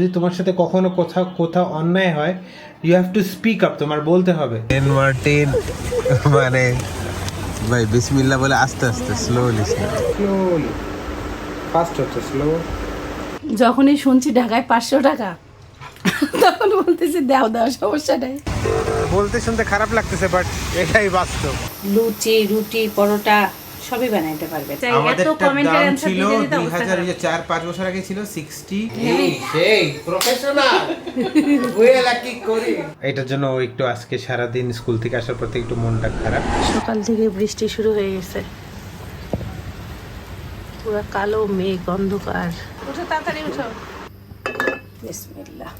যদি তোমার সাথে কখনো কোথাও কোথাও অন্যায় হয় you have to speak up তোমার বলতে হবে। টেন মার্টিন মানে ভাই বিসমিল্লাহ বলে আস্তে আস্তে স্লোলি স্লোলি ফাস্ট হচ্ছে স্লো যখনই শুনছি ঢাকায় পাঁচশো টাকা তখন বলতেছি দেও দেওয়া সমস্যা নেই। বলতে শুনতে খারাপ লাগতেছে বাট এটাই বাস্তব। লুচি রুটি পরোটা সবই বানাইতে পারবে। আমাদের কমেন্টের ছিল দিতে দিতে দুই অবস্থা হাজার খারাপ। চার পাঁচ বছর আগে ছিল সিক্সটি সেই প্রফেশনাল কি করি? এটার জন্য একটু আজকে সারাদিন স্কুল থেকে আসার পর থেকে একটু মনটা খারাপ। সকাল থেকে বৃষ্টি শুরু হয়ে গেছে। পুরো কালো মেঘ অন্ধকার। উঠো তাড়াতাড়ি উঠো। বিসমিল্লাহ।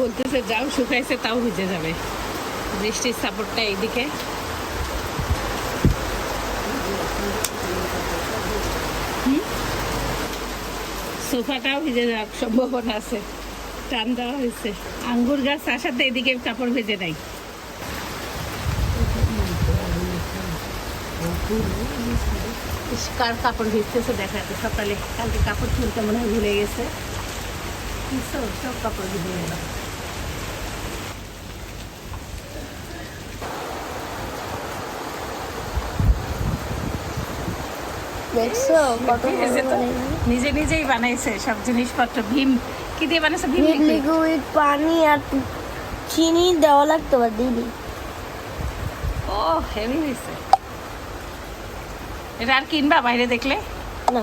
বলতেছে, যাও, শুকাইছে, তাও ভিজে যাবে। বৃষ্টির সাপোর্টটা এইদিকে। সোফাটাও ভিজে যাওয়ার সম্ভাবনা আছে। টান দেওয়া হয়েছে। আঙ্গুর গাছ আসাতে এদিকে কাপড় ভেজে নাই। কার কাপড় ভিজতেছে, দেখা যাচ্ছে সকালে। কালকে কাপড় তুলতে মনে হয় ভুলে গেছে। সব সব কাপড় ভিজে গেল দেখছ কত নিজে নিজেই বানাইছে সব জিনিসপত্র। ভীম কি দিয়ে বানাইছে? ভীম লিকুইড পানি আর চিনি দেওয়া লাগতো বা দিদি ও হেভি হয়েছে এটা আর কিনবা বাইরে দেখলে? না।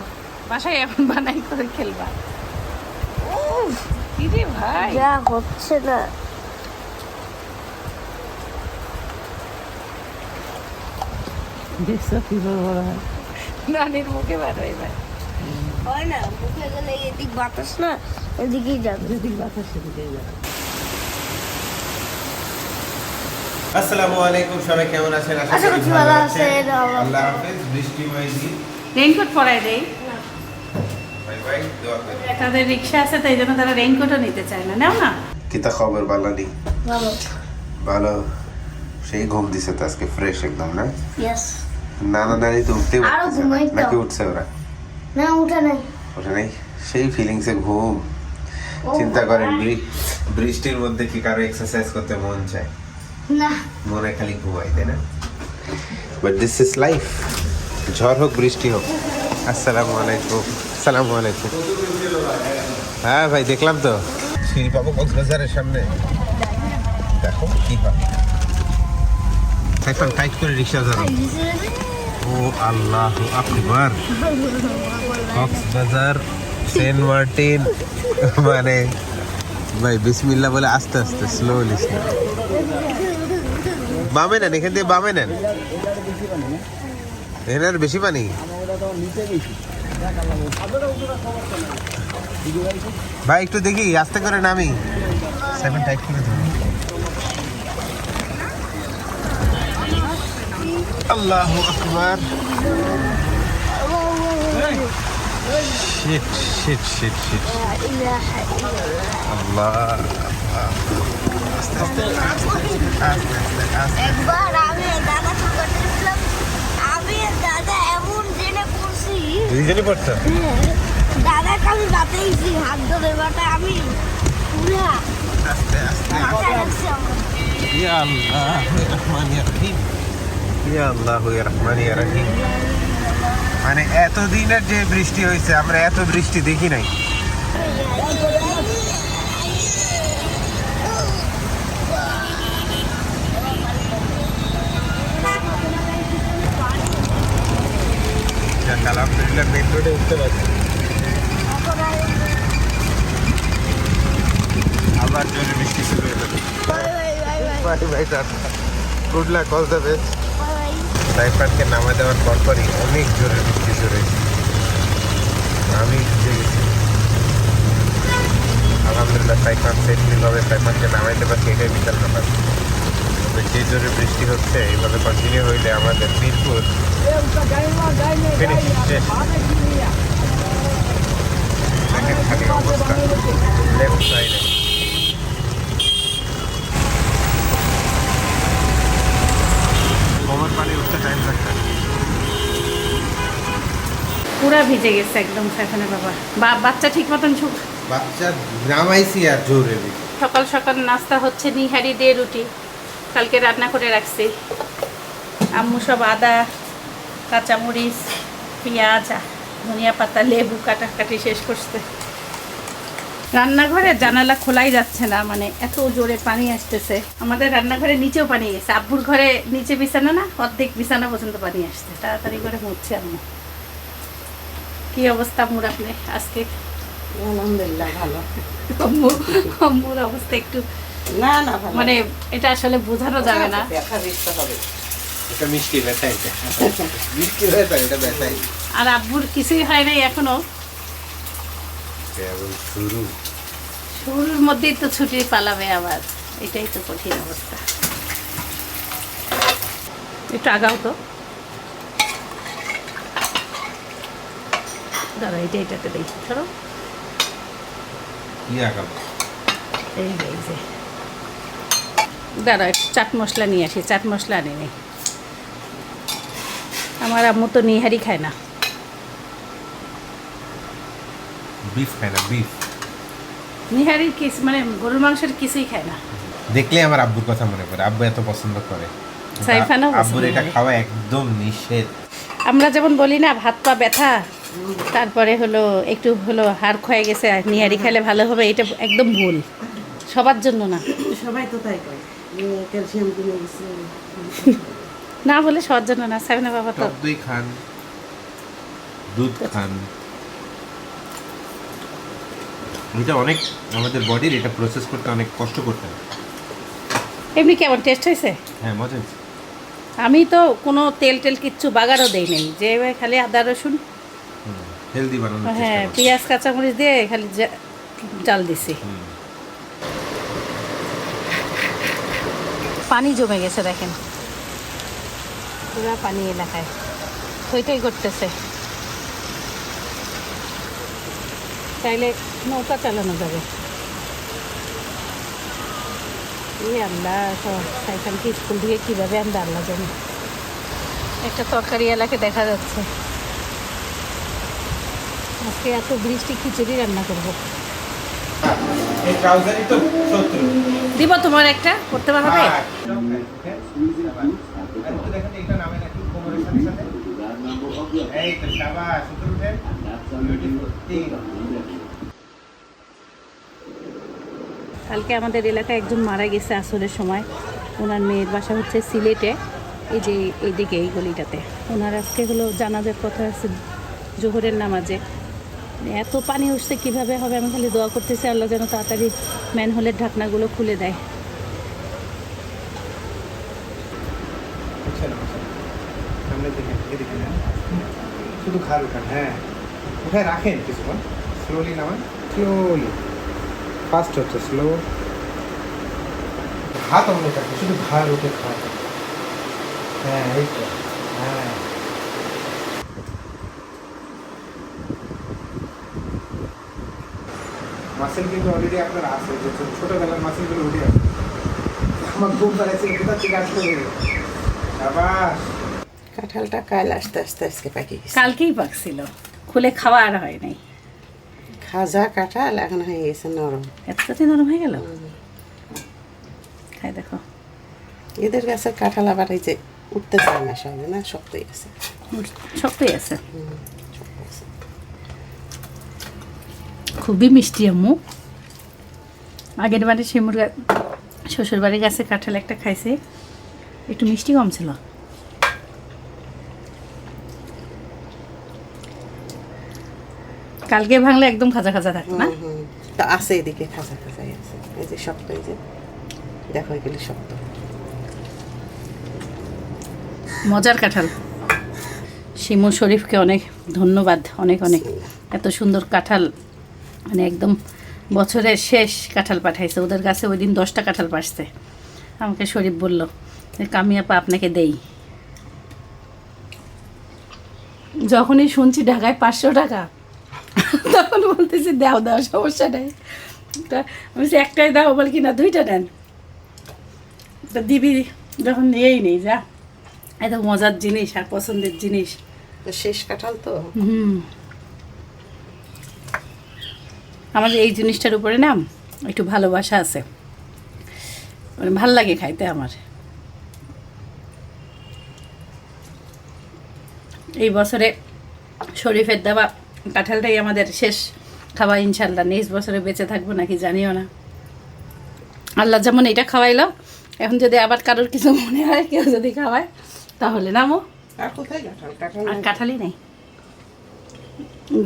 বাসায় এখন বানাই করে খেলবা। উফ, কি ভাই। যা হচ্ছে না। দেখছ কি বড় বড় নানির মুখে বার হয়ে যায়। হয় না মুখে গেলে এদিক বাতাস না এদিকেই যাবে। যদি বাতাস দিকে যায় আসসালামু আলাইকুম সবাই কেমন আছেন? আশা আশা করি ভালো ভালো আছেন। আছেন। আল্লাহ হাফেজ। বৃষ্টিময় দিন রেইনকোট পরাই দেই। করি তাদের রিক্সা আছে তাই জন্য তারা রেইনকোটও নিতে চায় না। নাও না। কিতা খবর বালানি? ভালো। ভালো। সেই ঘুম দিছে তো আজকে ফ্রেশ একদম না? ইয়েস নানা নানি তো উঠতে। নাকি উঠছে ওরা? না উঠে নাই। ওঠে নাই? সেই ফিলিংসে ঘুম। চিন্তা করেন বৃ- বৃষ্টির মধ্যে কি কারও এক্সারসাইজ করতে মন চায়? না। মনে খালি ঘুমাই তাই না? বাট দিস ইজ লাইফ ঝড় হোক বৃষ্টি হোক। আসসালামু আলাইকুম। আসসালামু আলাইকুম। হ্যাঁ ভাই দেখলাম তো। সিঁড়ি পাবো কক্সবাজারের সামনে। দেখো কি হয় সাইফান টাইট করে রিক্সা ধরো। ও আল্লাহ আকবার। কক্সবাজার সেন্ট মার্টিন মানে ভাই বিসমিল্লাহ বলে আস্তে আস্তে স্লোলি স্লো বামে নেন এখান থেকে বামে নেন। এখানে আর বেশি পানি? ভাই, একটু দেখি আস্তে করে নামি। সেভেন টাইট করে ধরুন আল্লাহ আকবার। শিট ইলাহা ইল্লাল্লাহ। আল্লাহ, আস্তে আস্তে আস্তে আস্তে আমি দাদা দুইজনই পড়তো? দাদাকে আমি বাতাইছি হাত ধরে বাটা আমি পুরা আস্তে আস্তে। মাথায় রাখছি আমার। ইয়া আল্লাহ রহমান ইয়া রহিম। ইয়া আল্লাহ ইয়া রহমান ইয়া রহিম। মানে এতদিনের যে বৃষ্টি হয়েছে আমরা এত বৃষ্টি দেখি নাই। আলহামদুলিল্লাহ মেন রোডে উঠতে পারছি। আবার জোরে বৃষ্টি শুরু হয়ে গেল bye bye tata good luck all the best সাইফানকে নামা দেওয়ার পরপরই অনেক জোরে বৃষ্টি শুরু হয়েছে। আমি ভিজে গেছি। আলহামদুলিল্লাহ সাইফান সেফলিভাবে সাইফানকে নামাইতে পারছি এটাই বিশাল ব্যাপার। বেশি জোরে বৃষ্টি হচ্ছে এইভাবে কন্টিনিউ হইলে আমাদের মিরপুর পানি উঠতে টাইম লাগবে পুরা ভিজে গেছে একদম সেখানে বাবা। বাচ্চা ঠিক মতন বাচ্চা গ্রামাইছি আর জোরে। সকাল সকাল নাস্তা হচ্ছে নিহারি দিয়ে রুটি। কালকে রান্না করে রাখছি। আম্মু সব আদা কাঁচামরিচ পেঁয়াজ ধনিয়া পাতা লেবু কাটাকাটি শেষ করছে। রান্নাঘরে জানালা খোলাই যাচ্ছে না মানে এত জোরে পানি আসতেছে। আমাদের রান্নাঘরে নিচেও পানি গেছে। আব্বুর ঘরে নিচে বিছানা না অর্ধেক বিছানা পর্যন্ত পানি আসছে। তাড়াতাড়ি করে মুছছে আম্মু। কি অবস্থা আম্মুর আপনি? আজকে? আলহামদুলিল্লাহ ভালো। আম্মু আম্মুর অবস্থা একটু না না মানে এটা আসলে বোঝানো যাবে না। ব্যথা দিতে হবে। এটা মিষ্টি ব্যথা এটা মিষ্টি ব্যথা এটা ব্যথাই। আর আব্বুর কিছুই হয় নাই এখনও। শুরু। শুরুর মধ্যেই তো ছুটি পালাবে আবার। এটাই তো কঠিন অবস্থা। একটু আগাও তো। দাদা এটা এটাতে দেই ধরো। কি আগাম এই যে এই যে। দাঁড়া একটু চাট মশলা নিয়ে আসি চাট মশলা আনি নি। আমার আম্মু তো নিহারি খায় না। বিফ খায় না বিফ। নিহারির কিস মানে গরুর মাংসের কিছুই খায় না। দেখলে আমার আব্বুর কথা মনে পড়ে। আব্বু এত পছন্দ করে। আব্বুর এটা খাওয়া একদম নিষেধ। আমরা যেমন বলি না ভাত পা ব্যথা তারপরে হলো একটু হলো হাড় ক্ষয়ে গেছে নিহারি খেলে ভালো হবে এটা একদম ভুল। সবার জন্য না। সবাই তো তাই করে। ক্যালসিয়াম কমে গেছে না বলে সবার জন্য না সাবিনা বাবা তো। দই খান। দুধ খান। এটা অনেক আমাদের বডির এটা প্রসেস করতে অনেক কষ্ট করতে হয়। এমনি কেমন টেস্ট হয়েছে? হ্যাঁ মজা হয়েছে। আমি তো কোনো তেল টেল কিচ্ছু বাগারও দেই নাই যে খালি আদা রসুন। হেলদি বানানোর হ্যাঁ। পেঁয়াজ কাঁচামরিচ দিয়ে খালি জাল দিছি। পানি জমে গেছে, দেখেন। পুরা পানি এলাকায়। থই থই করতেছে। চাইলে নৌকা চালানো যাবে। এই আল্লাহ সাইকেলকে স্কুল থেকে কীভাবে আনবে আল্লাহ জানি। একটা তরকারি এলাকে দেখা যাচ্ছে। আজকে এত বৃষ্টি, খিচুড়ি রান্না করব। এই ট্রাউজারই তো শত্রু। দিব তোমার একটা করতে পারবে হ্যাঁ, হ্যাঁ? আর একটু দেখেন এটা নামে নাকি কোমরের সাথে সাথে। এই তো শাবাশ, উঠেন। কালকে আমাদের এলাকায় একজন মারা গেছে আসরের সময়। ওনার মেয়ের বাসা হচ্ছে সিলেটে। এই যে এইদিকে এই গলিটাতে। ওনার আজকে হলো জানাজার কথা আছে জোহরের নামাজে। এত পানি উঠছে, কীভাবে হবে? আমি খালি দোয়া করতেছি আল্লাহ যেন তাড়াতাড়ি ম্যানহোলের ঢাকনাগুলো খুলে দেয়। এদিকে নেন। শুধু ঘাড় উঠান হ্যাঁ। উঠায় রাখেন কিছুক্ষণ। স্লোলি নামান স্লোলি ফাস্ট হচ্ছে স্লো হাত অন্য থাকে শুধু ঘাড় উঠে খায় হ্যাঁ এই তো। হ্যাঁ। মাসেল কিন্তু অলরেডি আপনার আছে যে ছোট- ছোটবেলার মাসেলগুলো উঠে আছে। আমার ঘুম পাড়াচ্ছে কোথা থেকে আসলে আবার কাঁঠালটা কাল আস্তে আস্তে আজকে পাকি গেছে। কালকেই পাকছিল। খুলে খাওয়া আর হয় নাই। খাজা কাঁঠাল এখন হয়ে গেছে নরম। এতটাতে নরম হয়ে গেল? খাই দেখো। এদের গাছের কাঁঠাল আবার এই যে উঠতে চায় না সহজে না? শক্তই আছে। শক্তই আছে। খুবই মিষ্টি আম্মু। আগের বাড়ি শিমুর গা শ্বশুর বাড়ির গাছে কাঁঠাল একটা খাইছে। একটু মিষ্টি কম ছিল। কালকে ভাঙলে একদম খাজা খাজা থাকতো না। তা আছে এদিকে খাজা খাজাই আছে। এই যে শক্ত এই যে। দেখো এগুলি শক্ত। মজার কাঁঠাল। শিমু শরীফকে অনেক ধন্যবাদ অনেক অনেক। এত সুন্দর কাঁঠাল। মানে একদম বছরের শেষ কাঁঠাল পাঠাইছে। ওদের কাছে ওই দিন দশটা কাঁঠাল পাঠছে আমাকে শরীফ বলল যে কামিয়াপা আপনাকে দেই। যখনই শুনছি ঢাকায় পাঁচশো টাকা তখন বলতেছি দাও দাও সমস্যা নেই। তা আমি বলছি, একটাই দাও বল কি না দুইটা নেন। তা দিবি যখন নিয়েই নেই যা। এত মজার জিনিস আর পছন্দের জিনিস। তো শেষ কাঁঠাল তো? হুম। আমাদের এই জিনিসটার উপরে না একটু ভালোবাসা আছে। মানে ভালো লাগে খাইতে আমার। এই বছরে শরীফের দেওয়া কাঁঠালটাই আমাদের শেষ খাওয়া ইনশাল্লাহ নেক্সট বছরে বেঁচে থাকব নাকি জানিও না। আল্লাহ যেমন এটা খাওয়াইলো এখন যদি আবার কারোর কিছু মনে হয় কেউ যদি খাওয়ায় তাহলে নামো আর কাঁঠালই নেই।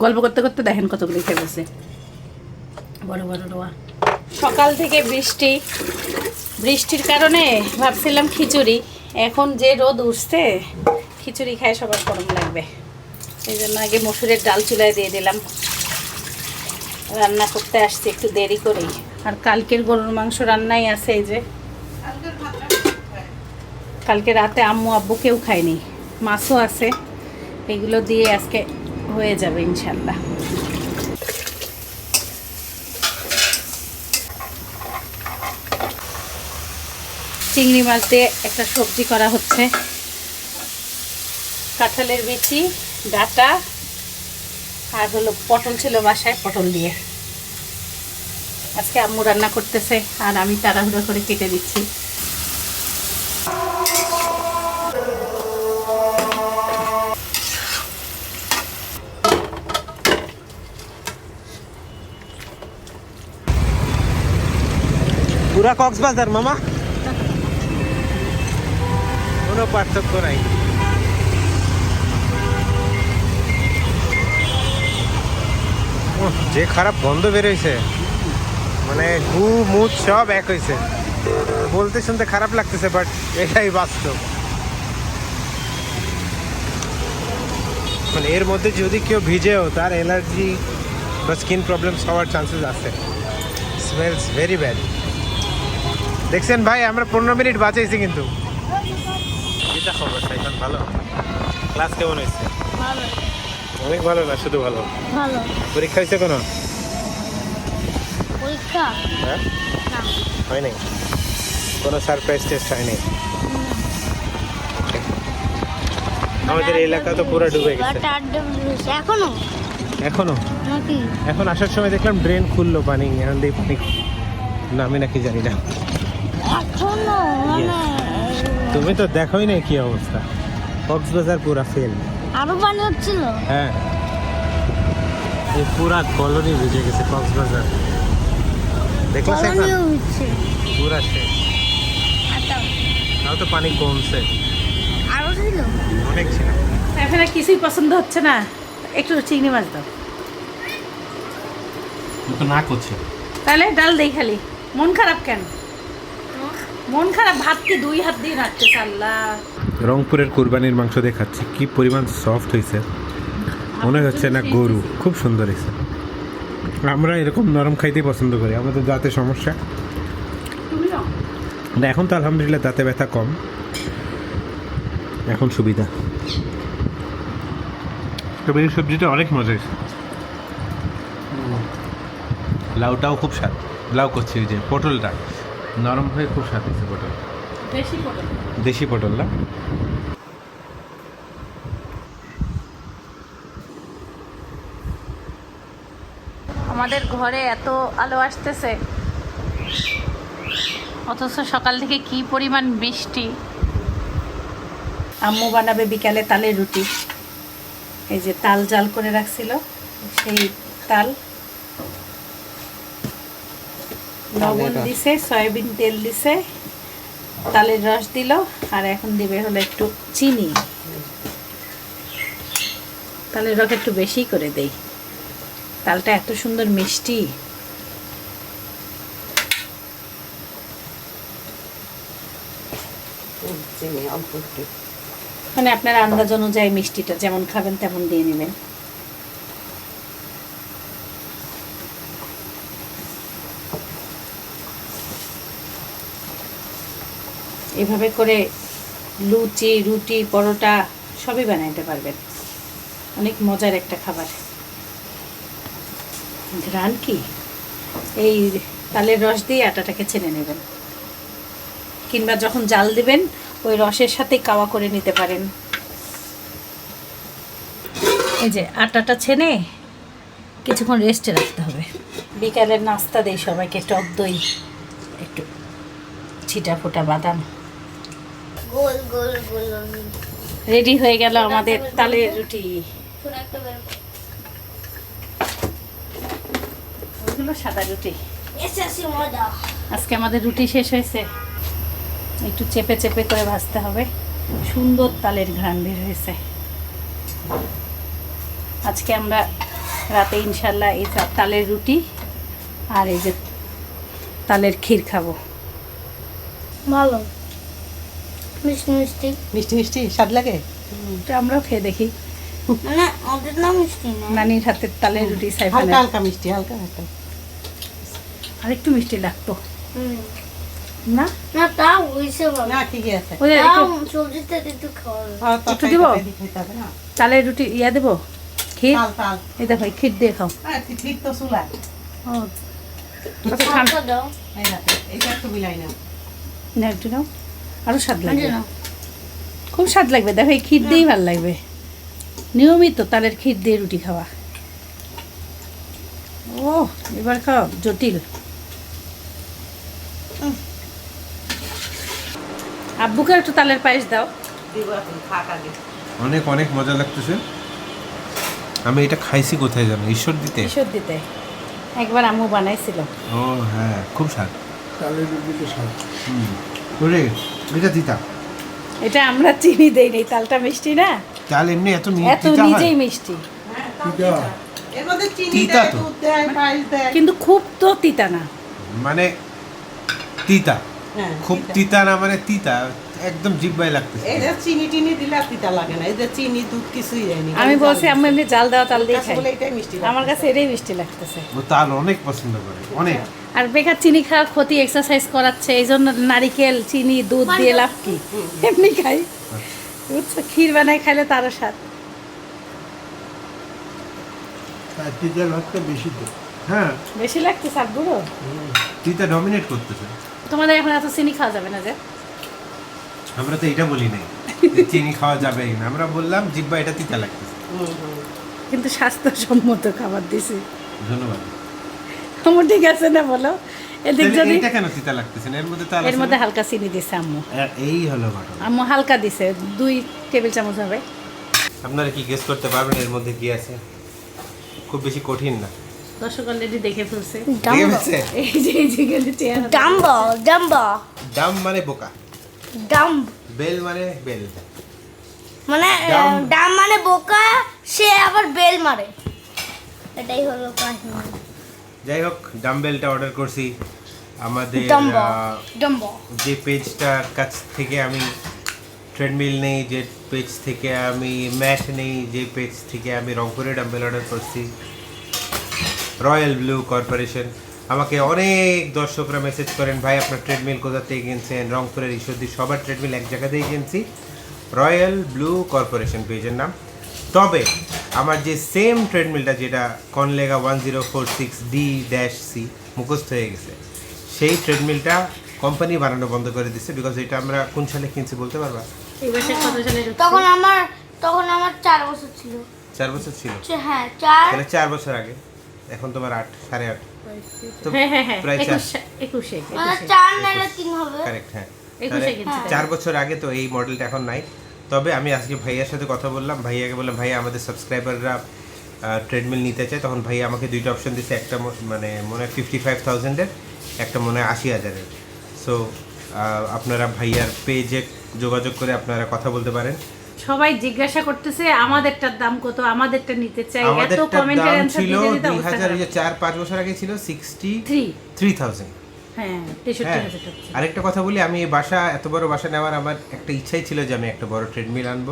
গল্প করতে করতে দেখেন কতগুলি খেয়েছে বড় বড় রোয়া। সকাল থেকে বৃষ্টি, বৃষ্টির কারণে ভাবছিলাম খিচুড়ি। এখন যে রোদ উঠছে, খিচুড়ি খায় সবার গরম লাগবে। এই জন্য আগে মসুরের ডাল চুলায় দিয়ে দিলাম। রান্না করতে আসছি, একটু দেরি করেই। আর কালকের গরুর মাংস রান্নাই আছে এই যে। কালকে রাতে আম্মু আব্বু কেউ খায়নি, মাছও আছে। এগুলো দিয়ে আজকে হয়ে যাবে ইনশাল্লাহ। চিংড়ি মাছ দিয়ে একটা সবজি করা হচ্ছে। কাঁঠালের বিচি, ডাটা, আর হলো পটল ছিল বাসায় পটল দিয়ে। আজকে আম্মু রান্না করতেছে, আর আমি তাড়াহুড়ো করে কেটে দিচ্ছি। পুরা কক্সবাজার, মামা। কোনো পার্থক্য নাই। যে খারাপ গন্ধ বেরোইছে। মানে গু মুদ সব এক হয়েছে বলতে শুনতে খারাপ লাগতেছে বাট এটাই বাস্তব। মানে এর মধ্যে যদি কেউ ভিজেও, তার অ্যালার্জি বা স্কিন প্রবলেমস হওয়ার চান্সেস আছে। স্মেলস ভেরি ব্যাড দেখছেন ভাই, আমরা পনেরো মিনিট বাঁচাইছি কিন্তু। এটা খবর সাইফান ভালো? ক্লাস কেমন হয়েছে? অনেক ভালো না শুধু ভালো? ভালো। পরীক্ষা হয়েছে কোনো? পরীক্ষা? হ্যাঁ? হয় নাই? কোনো সারপ্রাইজ টেস্ট হয়নি আমাদের এলাকা তো পুরো ডুবে গেছে। এখনও? এখনও? এখন আসার সময় দেখলাম ড্রেন খুললো পানি এখন দিয়ে পানি নামে নাকি জানি না। এখনও? মানে তুমি তো দেখোই না কি অবস্থা। কক্সবাজার পুরা ফেল আরও পানি হচ্ছিল? হ্যাঁ। এই পুরা কলোনি ভিজে গেছে কক্সবাজার। হচ্ছে। পুরা শেষ। তাও তো পানি কমছে। আরও ছিল? অনেক ছিল। এখানে কিছুই পছন্দ হচ্ছে না। একটু চিংড়ি মাছ দাও। তো না করছে। তাহলে ডাল দেই খালি। মন খারাপ কেন? মন খারাপ ভাত কি দুই হাত দিয়ে রাখতেছে আল্লাহ। রংপুরের কুরবানির মাংস দেখাচ্ছে কি পরিমাণ সফট হয়েছে মনে হচ্ছে না গরু খুব সুন্দর হয়েছে আমরা এরকম নরম খাইতেই পছন্দ করি আমাদের দাঁতে সমস্যা। না, এখন তো আলহামদুলিল্লাহ দাঁতে ব্যথা কম। এখন সুবিধা। তবে এই সবজিটা অনেক মজা হয়েছে লাউটাও খুব স্বাদ। লাউ করছি ওই যে পটলটা। নরম হয়ে খুব স্বাদ হয়েছে পটল। বেশি করে দেশি পটল না? আমাদের ঘরে এত আলো আসতেছে। অথচ সকাল থেকে কি পরিমাণ বৃষ্টি। আম্মু বানাবে বিকালে তালের রুটি। এই যে তাল জাল করে রাখছিল সেই তাল লবণ দিছে সয়াবিন তেল দিছে তালের রস দিল আর এখন দিবে হলো একটু চিনি। তালের রস একটু বেশি করে দেই। তালটা এত সুন্দর মিষ্টি। মানে আপনার আন্দাজ অনুযায়ী মিষ্টিটা যেমন খাবেন তেমন দিয়ে নেবেন। এভাবে করে লুচি, রুটি, পরোটা সবই বানাইতে পারবেন। অনেক মজার একটা খাবার। ঘ্রাণ কি? এই তালের রস দিয়ে আটাটাকে ছেনে নেবেন। কিংবা যখন জাল দিবেন, ওই রসের সাথে কাওয়া করে নিতে পারেন। এই যে আটাটা ছেনে কিছুক্ষণ রেস্টে রাখতে হবে। বিকালের নাস্তা দেই সবাইকে, টক দই, একটু ছিটা ফোটা বাদাম। রেডি হয়ে গেল আমাদের তালের রুটি। সাদা রুটি। আজকে আমাদের রুটি শেষ হয়েছে। একটু চেপে চেপে করে ভাজতে হবে। সুন্দর তালের ঘ্রাণ বের হয়েছে। আজকে আমরা রাতে ইনশাল্লাহ এই তালের রুটি আর এই যে তালের ক্ষীর খাব। ভালো। মিষ্টি মিষ্টি। মিষ্টি মিষ্টি স্বাদ লাগে? তো আমরাও খেয়ে দেখি। মানে ওদের না মিষ্টি না? নানির হাতের তালের রুটি হালকা সাইফানের। হালকা মিষ্টি হালকা হালকা। আর একটু মিষ্টি লাগতো। না? না তা হয়েছে না ঠিকই আছে। ওই যে একটু খাওয়া একটু দিব? রুটি ইয়া ক্ষীর? তাল তাল। এই দেখো ক্ষীর দিয়ে খাও। হ্যাঁ তো চুলা ও। আচ্ছা, ঠান্ডা দাও। এই হাতে একটু মিলাই না না একটু নাও আরও স্বাদ লাগবে। খুব স্বাদ লাগবে। দেখো এই ক্ষীর দিয়েই ভালো লাগবে। নিয়মিত তালের ক্ষীর দিয়ে রুটি খাওয়া। ও এবার খাও জটিল। আব্বুকে একটু তালের পায়েস দাও। অনেক অনেক মজা লাগতেছে। আমি এটা খাইছি কোথায় জানো? ঈশ্বর দিতে। কিশোর দিতে। একবার আম্মু বানাইছিল। ও হ্যাঁ খুব স্বাদ। হুম। ওরে এটা দিতা। এটা আমরা চিনি দেই নাই তালটা মিষ্টি না? চাল এমনি এত মিষ্টি এত নিজেই মিষ্টি। তিতা তো। কিন্তু খুব তো তিতা না। মানে তিতা। হ্যাঁ খুব তিতা না মানে তিতা। একদম জিব্বাই লাগতেছে। এই যে চিনি টিনি দিলে আর তিতা লাগে না এই যে চিনি দুধ কিছুই দেয়নি আমি বলছি আমি এমনি জাল দেওয়া তাল দিয়ে খাই। এটাই মিষ্টি আমার কাছে এটাই মিষ্টি লাগতেছে। ও তাল অনেক পছন্দ করে অনেক। আর বেকার চিনি খাওয়া ক্ষতি এক্সারসাইজ করাচ্ছে এই জন্য নারিকেল চিনি দুধ দিয়ে লাভ কি? এমনি খাই। বুঝছ? ক্ষীর বানাই খাইলে তারও স্বাদ। তিতা ভাতটা বেশি তো। হ্যাঁ। বেশি লাগছে স্বাদ বুড়ো তিতা ডমিনেট করতেছে। তোমাদের এখন এত চিনি খাওয়া যাবে না যে? আমরা তো এটা বলি নাই চিনি খাওয়া যাবে না। আমরা বললাম জিব্বা এটা তিতা লাগতেছে। কিন্তু স্বাস্থ্যসম্মত খাবার দিছি। ধন্যবাদ। আমার ঠিক আছে না বলো? এদিক যদি এইটা কেন তিতা লাগতেছে এর মধ্যে তাল এর মধ্যে হালকা চিনি দিছে আম্মু। এই হলো ঘটনা। আম্মু হালকা দিছে দুই টেবিল চামচ হবে। আপনারা কি গেস করতে পারবেন এর মধ্যে কি আছে? খুব বেশি কঠিন না। দর্শক অলরেডি দেখে ফেলছে। দেখে এই যে এই যে গেলে চেয়ার ডাম্বা ডাম্বা ডাম মানে বোকা। ডাম্ব বেল মানে বেল। মানে ডাম। মানে বোকা সে আবার বেল মারে। এটাই হলো কাহিনী। যাই হোক ডাম্বেলটা অর্ডার করছি। আমাদের ডাম্বা যে পেজটার কাছ থেকে আমি ট্রেডমিল নেই যে পেজ থেকে আমি ম্যাট নেই যে পেজ থেকে আমি রংপুরে ডাম্বেল অর্ডার করছি। Royal Blue Corporation. আমাকে অনেক দর্শকরা মেসেজ করেন ভাই আপনার ট্রেডমিল কোথা থেকে কিনছেন? রংপুরের ঈশ্বরদী সবার ট্রেডমিল এক জায়গাতেই কিনছি। রয়্যাল ব্লু কর্পোরেশন পেজের নাম। তবে আমার যে সেম ট্রেডমিলটা যেটা কনলেগা one zero four six D dash C মুখস্থ হয়ে গেছে সেই ট্রেডমিলটা কোম্পানি বানানো বন্ধ করে দিচ্ছে বিকজ এটা আমরা কোন সালে কিনছি বলতে পারবা? এই বছর কত সালে ঢুকছে? তখন আমার তখন আমার চার বছর ছিল। চার বছর ছিল? হ্যাঁ চার তাহলে চার বছর আগে। এখন তোমার আট সাড়ে আট। তো হ্যাঁ চার। বছর আগে তো এই মডেলটা এখন নাই। তবে আমি আজকে ভাইয়ার সাথে কথা বললাম। ভাইয়াকে বললাম ভাইয়া আমাদের সাবস্ক্রাইবাররা ট্রেডমিল নিতে চায়। তখন ভাইয়া আমাকে দুইটা অপশন দিচ্ছে একটা মানে মনে হয় ফিফটি ফাইভ থাউজেন্ডের একটা মনে হয় আশি হাজারের সো আপনারা ভাইয়ার পেজে যোগাযোগ করে আপনারা কথা বলতে পারেন। সবাই জিজ্ঞাসা করতেছে আমাদেরটার দাম কত? আমাদেরটা নিতে চাই? এত কমেন্টের দাম ছিল দিতে দিতে দুই অবস্থা হাজার খারাপ। ওই যে চার পাঁচ বছর আগে ছিল সিক্সটি থ্রি থ্রি থাউজেন্ড হ্যাঁ তেষট্টি হ্যাঁ। টাকা। আরেকটা কথা বলি আমি এই বাসা এত বড় বাসা নেওয়ার আমার একটা ইচ্ছাই ছিল যে আমি একটা বড় ট্রেডমিল আনব।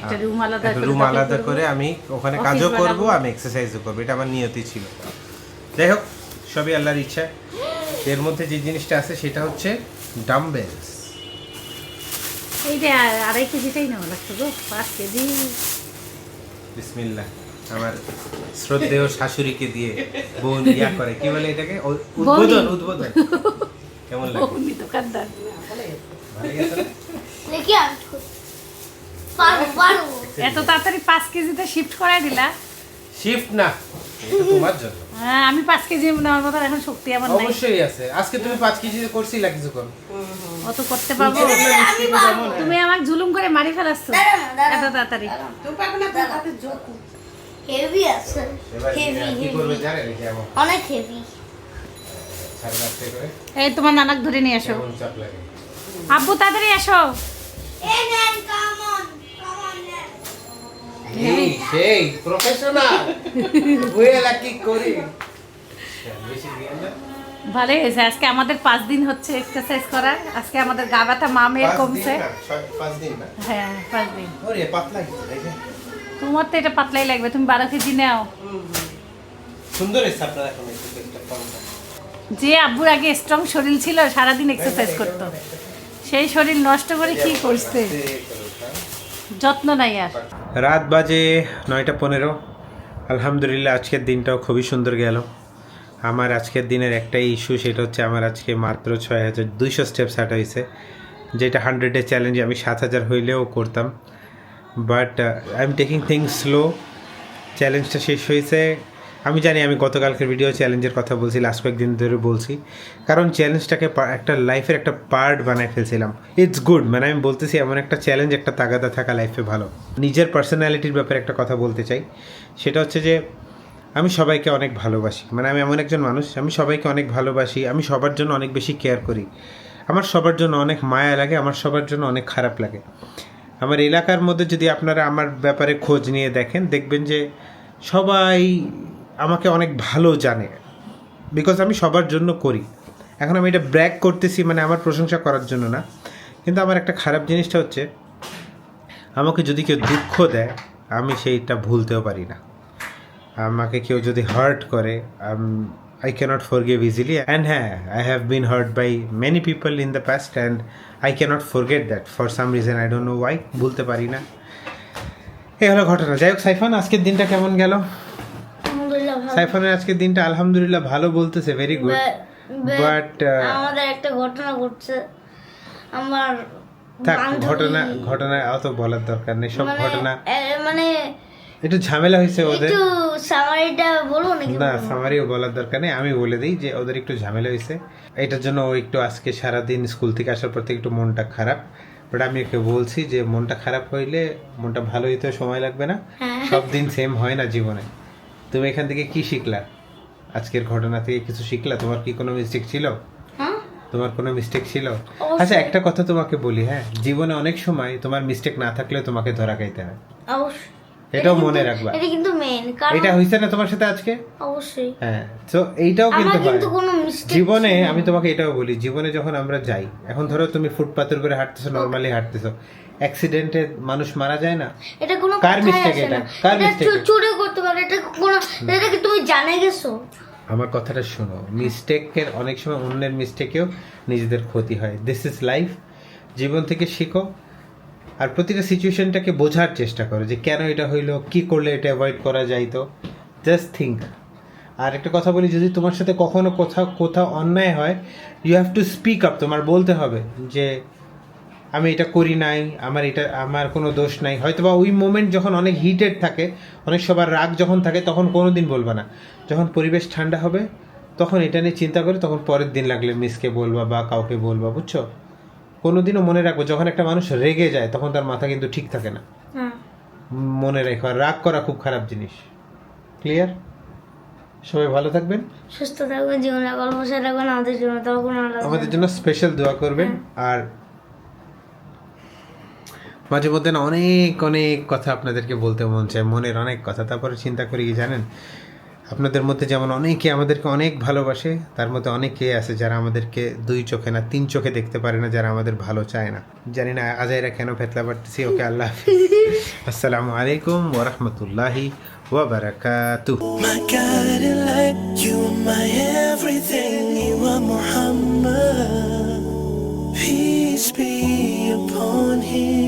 একটা রুম আলাদা করে রুম আলাদা করে আমি ওখানে কাজও করব আমি এক্সারসাইজও করব। এটা আমার নিয়তি ছিল। যাই হোক সবই আল্লাহর ইচ্ছা। এর মধ্যে যে জিনিসটা আছে সেটা হচ্ছে ডাম্বেলস এই যে আর- আড়াই কেজিটাই নেওয়া লাগতো গো পাঁচ কেজি। বিসমিল্লাহ। আমার শ্রদ্ধেয় শাশুড়িকে দিয়ে বোন ইয়া করে কি বলে এটাকে? উদ্বোধন উদ্বোধন। কেমন লাগে? দোকানদার এত তাড়াতাড়ি পাঁচ কেজিতে শিফট করাই দিলা। শিফট না তোমার জন্য। হ্যাঁ আমি পাঁচ কেজি নেওয়ার মতো এখন শক্তি আমার নাই। অবশ্যই আছে। আজকে তুমি পাঁচ কেজি করছি লাগি যখন অত করতে পারব? তুমি আমাকে জুলুম করে মারি ফেলাচ্ছ। দাঁড়াও। এত তাড়াতাড়ি। তুমি পারবে না তোর হাতে জোর হেভি আছে। হেভি অনেক হেভি এই তোমার নানাক ধরে নিয়ে লাগে? আব্বু তাড়াতাড়ি আসো এ নেন কাম। এই সেই প্রফেশনাল বুয়েলা কি করি? ভালোই হয়েছে। আজকে আমাদের পাঁচ দিন হচ্ছে এক্সারসাইজ করার। আজকে আমাদের গা ব্যথা মা মেয়ের কমছে। পাঁচ দিন না? হ্যাঁ পাঁচ দিন। ওরে পাতলা তোমার তো এটা পাতলাই লাগবে। তুমি বারো কেজি নাও। সুন্দর এসে আপনারা এখন যে আব্বুর আগে স্ট্রং শরীর ছিল সারাদিন এক্সারসাইজ করতো। সেই শরীর নষ্ট করে কি করছে? যত্ন নাই আর। রাত বাজে নয়টা পনেরো। আলহামদুলিল্লাহ, আজকের দিনটাও খুবই সুন্দর গেল। আমার আজকের দিনের একটাই ইস্যু সেটা হচ্ছে আমার আজকে মাত্র ছয় হাজার দুইশো স্টেপ সার্ট হয়েছে। যেটা হান্ড্রেডের চ্যালেঞ্জ আমি সাত হাজার হইলেও করতাম। But I am taking things slow চ্যালেঞ্জটা শেষ হয়েছে। আমি জানি আমি গতকালকের ভিডিও চ্যালেঞ্জের কথা বলছি লাস্ট কয়েকদিন ধরে বলছি। কারণ চ্যালেঞ্জটাকে একটা লাইফের একটা পার্ট বানায় ফেলছিলাম। ইটস গুড মানে আমি বলতেছি এমন একটা চ্যালেঞ্জ একটা তাগাদা থাকা লাইফে ভালো। নিজের পার্সোনালিটির ব্যাপারে একটা কথা বলতে চাই। সেটা হচ্ছে যে, আমি সবাইকে অনেক ভালোবাসি। মানে আমি এমন একজন মানুষ, আমি সবাইকে অনেক ভালোবাসি, আমি সবার জন্য অনেক বেশি কেয়ার করি। আমার সবার জন্য অনেক মায়া লাগে, আমার সবার জন্য অনেক খারাপ লাগে। আমার এলাকার মধ্যে যদি আপনারা আমার ব্যাপারে খোঁজ নিয়ে দেখেন, দেখবেন যে সবাই আমাকে অনেক ভালো জানে। বিকজ আমি সবার জন্য করি। এখন আমি এটা ব্র্যাক করতেছি মানে আমার প্রশংসা করার জন্য না। কিন্তু আমার একটা খারাপ জিনিসটা হচ্ছে, আমাকে যদি কেউ দুঃখ দেয়, আমি সেইটা ভুলতেও পারি না। আমাকে কেউ যদি হার্ট করে I can't forgive easily and হ্যাঁ I have been hurt by many people in the past and I can't forget that for some reason I don't know why ভুলতে পারি না। এই হলো ঘটনা। যাই হোক, সাইফান, আজকের দিনটা কেমন গেল। সাইফানের আজকের দিনটা আলহামদুলিল্লাহ ভালো বলতেছে ভেরি গুড বাট আমাদের একটা ঘটনা ঘটছে। আমার থাক ঘটনা ঘটনা অত বলার দরকার নেই সব মানে ঘটনা। মানে একটু ঝামেলা হয়েছে ওদের। একটু সামারিটা বলব নাকি না সামারিও বলার দরকার নেই আমি বলে দিই যে ওদের একটু ঝামেলা হয়েছে। এটার জন্য ও একটু আজকে সারাদিন স্কুল থেকে আসার পর থেকে একটু মনটা খারাপ। বাট আমি ওকে বলছি যে মনটা খারাপ হইলে মনটা ভালো হইতে সময় লাগবে না। হ্যাঁ। সব দিন সেম হয় না জীবনে। তুমি এখান থেকে কি শিখলা? আজকের ঘটনা থেকে কিছু শিখলা? তোমার কি কোনো মিস্টেক ছিল? হ্যাঁ। তোমার কোনো মিস্টেক ছিল? আচ্ছা একটা কথা তোমাকে বলি হ্যাঁ? জীবনে অনেক সময় তোমার মিস্টেক না থাকলে তোমাকে ধরা খাইতে হয়। এটাও মনে রাখবা। এটা কিন্তু মেন কারণ এটা হয়েছে না তোমার সাথে আজকে? অবশ্যই। হ্যাঁ তো এইটাও কিন্তু হয়। কিন্তু কোনো মিস্টেক জীবনে আমি তোমাকে এটাও বলি জীবনে যখন আমরা যাই এখন ধরো তুমি ফুটপাতের উপরে হাঁটতেছো নরমালি হাঁটতেছো অ্যাক্সিডেন্টে মানুষ মারা যায় না? এটা কোনো কার মিস্টেক এটা? কার মিস্টেক এটা? চুরি করতে পারে এটা কোনো এটা কি তুমি জানে গেছো? আমার কথাটা শোনো মিস্টেকের অনেক সময় অন্যের মিস্টেকেও নিজেদের ক্ষতি হয়। দিস ইজ লাইফ জীবন থেকে শিখো। আর প্রতিটা সিচুয়েশনটাকে বোঝার চেষ্টা করো যে কেন এটা হইল কি করলে এটা অ্যাভয়েড করা যাইতো। জাস্ট থিঙ্ক আর একটা কথা বলি যদি তোমার সাথে কখনো কোথাও কোথাও অন্যায় হয় you have to speak up তোমার বলতে হবে যে আমি এটা করি নাই আমার এটা আমার কোনো দোষ নাই। হয়তো বা ওই মোমেন্ট যখন অনেক হিটেড থাকে অনেক সবার রাগ যখন থাকে তখন কোনো দিন বলবা না। যখন পরিবেশ ঠান্ডা হবে তখন এটা নিয়ে চিন্তা করে তখন পরের দিন লাগলে মিসকে বলবা বা কাউকে বলবা বুঝছ? কোনোদিনও মনে রাখব যখন একটা মানুষ রেগে যায় তখন তার মাথা কিন্তু ঠিক থাকে না। হ্যাঁ। মনে রেখো রাগ করা খুব খারাপ জিনিস। ক্লিয়ার সবাই ভালো থাকবেন। সুস্থ থাকবেন জীবনে গল্প আমাদের জন্য আমাদের জন্য স্পেশাল দোয়া করবেন আর মাঝে মধ্যে না অনেক অনেক কথা আপনাদেরকে বলতে মন চায়, মনের অনেক কথা তারপরে চিন্তা করি কি জানেন আপনাদের মধ্যে যেমন অনেকে আমাদেরকে অনেক ভালোবাসে, তার মধ্যে অনেকে আছে যারা আমাদেরকে দুই চোখে না, তিন চোখে দেখতে পারে না, যারা আমাদের ভালো চায় না জানি না আজাইরা কেন ফেতলা পারতেছি ওকে আল্লাহ। আসসালামু আলাইকুম ওরহমতুল্লাহি ওয়াবারাকাতুহ My Muhammad. Peace be upon him.